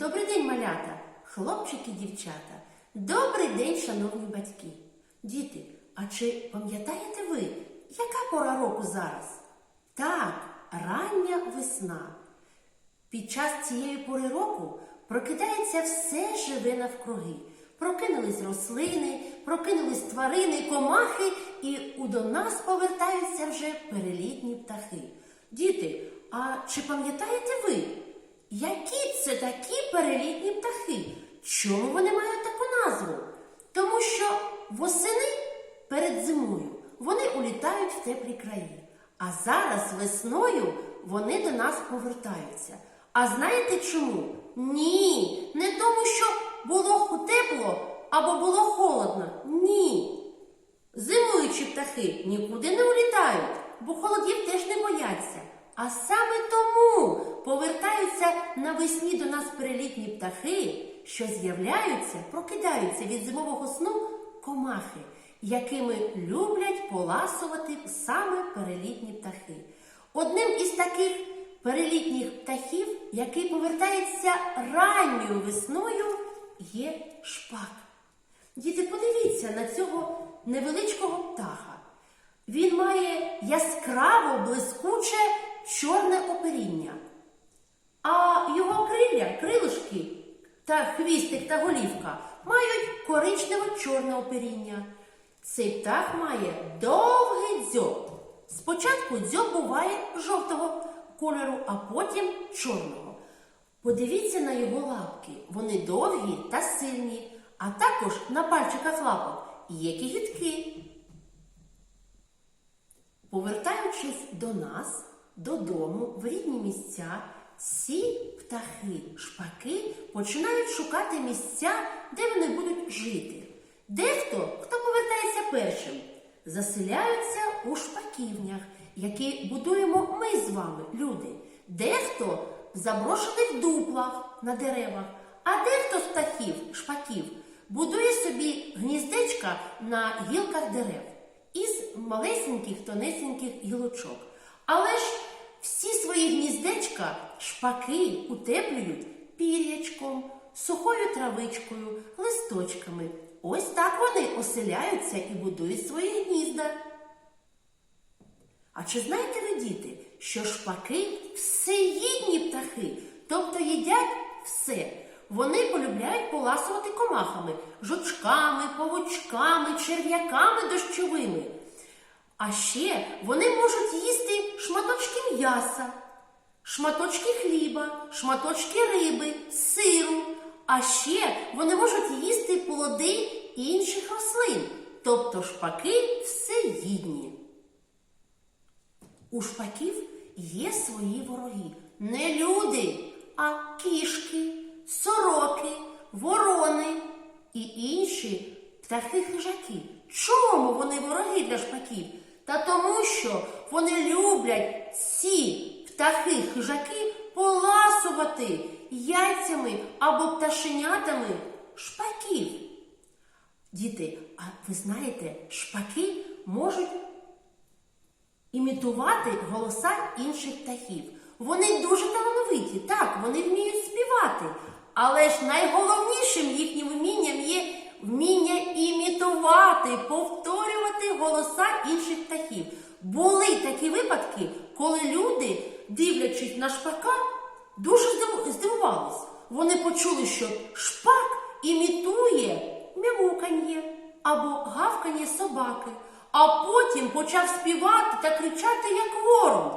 Добрий день, малята, хлопчики, дівчата. Добрий день, шановні батьки. Діти, а чи пам'ятаєте ви, яка пора року зараз? Так, рання весна. Під час цієї пори року прокидається все живе навкруги. Прокинулись рослини, прокинулись тварини, комахи, і у до нас повертаються вже перелітні птахи. Діти, а чи пам'ятаєте ви, які це такі перелітні птахи? Чому вони мають таку назву? Тому що восени перед зимою вони улітають в теплі краї. А зараз весною вони до нас повертаються. А знаєте чому? Ні, не тому, що було тепло або було холодно. Ні. Зимуючі птахи нікуди не улітають, бо холодів теж не бояться. А саме тому повертаються навесні до нас перелітні птахи, що з'являються, прокидаються від зимового сну комахи, якими люблять поласувати саме перелітні птахи. Одним із таких перелітніх птахів, який повертається ранньою весною, є шпак. Діти, подивіться на цього невеличкого птаха. Він має яскраво блискуче чорне оперіння. А його крилля, крилишки та хвістик та голівка мають коричнево-чорне оперіння. Цей птах має довгий дзьоб. Спочатку дзьоб буває жовтого кольору, а потім чорного. Подивіться на його лапки. Вони довгі та сильні, а також на пальчиках лапок є кігітки. Повертаючись до нас, додому, в рідні місця, ці птахи, шпаки починають шукати місця, де вони будуть жити. Дехто, хто повертається першим, заселяються у шпаківнях, які будуємо ми з вами, люди. Дехто в заброшених дуплах на деревах, а дехто з птахів, шпаків, будує собі гніздечка на гілках дерев із малесеньких тонесеньких гілочок. Але ж всі свої гніздечка шпаки утеплюють пір'ячком, сухою травичкою, листочками. Ось так вони оселяються і будують свої гнізда. А чи знаєте ви, діти, що шпаки всеїдні птахи, тобто їдять все. Вони полюбляють поласувати комахами, жучками, павучками, черв'яками дощовими. А ще вони можуть їсти шматочки м'яса, шматочки хліба, шматочки риби, сиру. А ще вони можуть їсти плоди інших рослин, тобто шпаки всеїдні. У шпаків є свої вороги. Не люди, а кішки, сороки, ворони і інші птахи-хижаки. Чому вони вороги для шпаків? Та тому, що вони люблять ці птахи-хижаки поласувати яйцями або пташенятами шпаків. Діти, а ви знаєте, шпаки можуть імітувати голоса інших птахів. Вони дуже талановиті, так, вони вміють співати. Але ж найголовнішим їхнім вмінням є вміння імітувати, повторювати голоса інших птахів. Були такі випадки, коли люди, дивлячись на шпака, дуже здив- здивувались. Вони почули, що шпак імітує мяуканьє або гавканьє собаки, а потім почав співати та кричати, як ворон.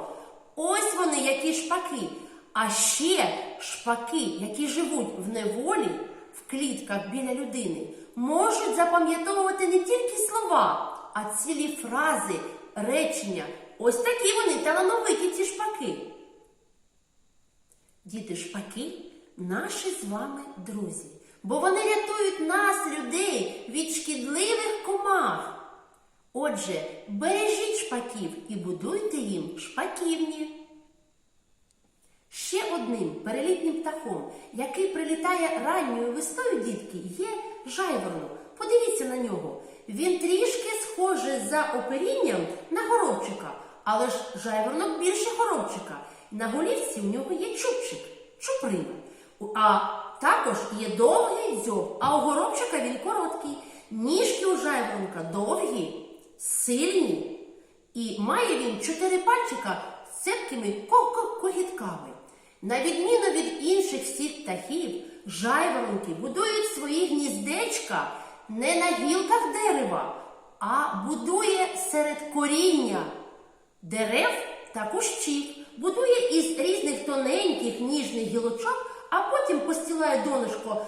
Ось вони, які шпаки. А ще шпаки, які живуть в неволі, в клітках біля людини, можуть запам'ятовувати не тільки слова, а цілі фрази, речення. Ось такі вони талановиті ці шпаки. Діти шпаки наші з вами друзі, бо вони рятують нас, людей, від шкідливих комах. Отже, бережіть шпаків і будуйте їм шпаківні. Одним перелітнім птахом, який прилітає ранньою весною, дітки, є жайворонок. Подивіться на нього. Він трішки схожий за оперінням на горобчика, але ж жайворонок більше горобчика. На голівці у нього є чубчик, чуприна. А також є довгий дзьоб, а у горобчика він короткий. Ніжки у жайворонка довгі, сильні. І має він чотири пальчика з цепкими ко- ко- когітками. На відміну від інших всіх птахів, жайворонки будують свої гніздечка не на гілках дерева, а будує серед коріння дерев та кущів, будує із різних тоненьких ніжних гілочок, а потім постілає донышко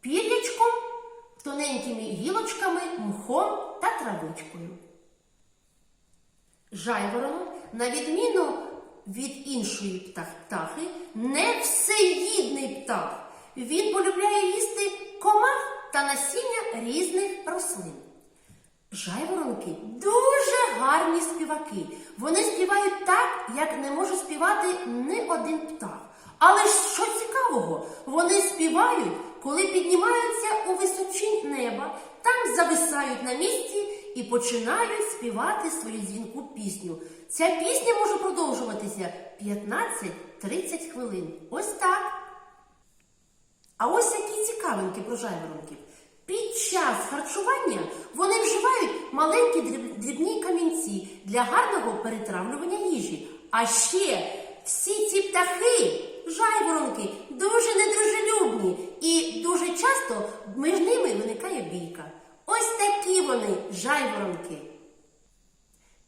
пір'ячком, тоненькими гілочками, мхом та травичкою. Жайворонок, на відміну від іншої птахи, не всеїдний птах. Він полюбляє їсти комах та насіння різних рослин. Жайворонки дуже гарні співаки. Вони співають так, як не може співати ні один птах. Але що цікавого, вони співають, коли піднімаються у височінь неба, там зависають на місці і починають співати свою дзвінку пісню. Ця пісня може продовжуватися 15-30 хвилин. Ось так. А ось які цікавинки про жайворонків. Під час харчування вони вживають маленькі дрібні камінці для гарного перетравлювання їжі. А ще всі ці птахи, жайворонки, дуже недружелюбні і дуже часто між ними виникає бійка. Ось такі вони, жайворонки.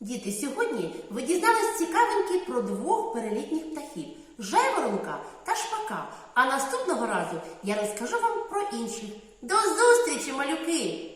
Діти, сьогодні ви дізнались цікавинки про двох перелітніх птахів жайворонка та шпака. А наступного разу я розкажу вам про інших. До зустрічі, малюки!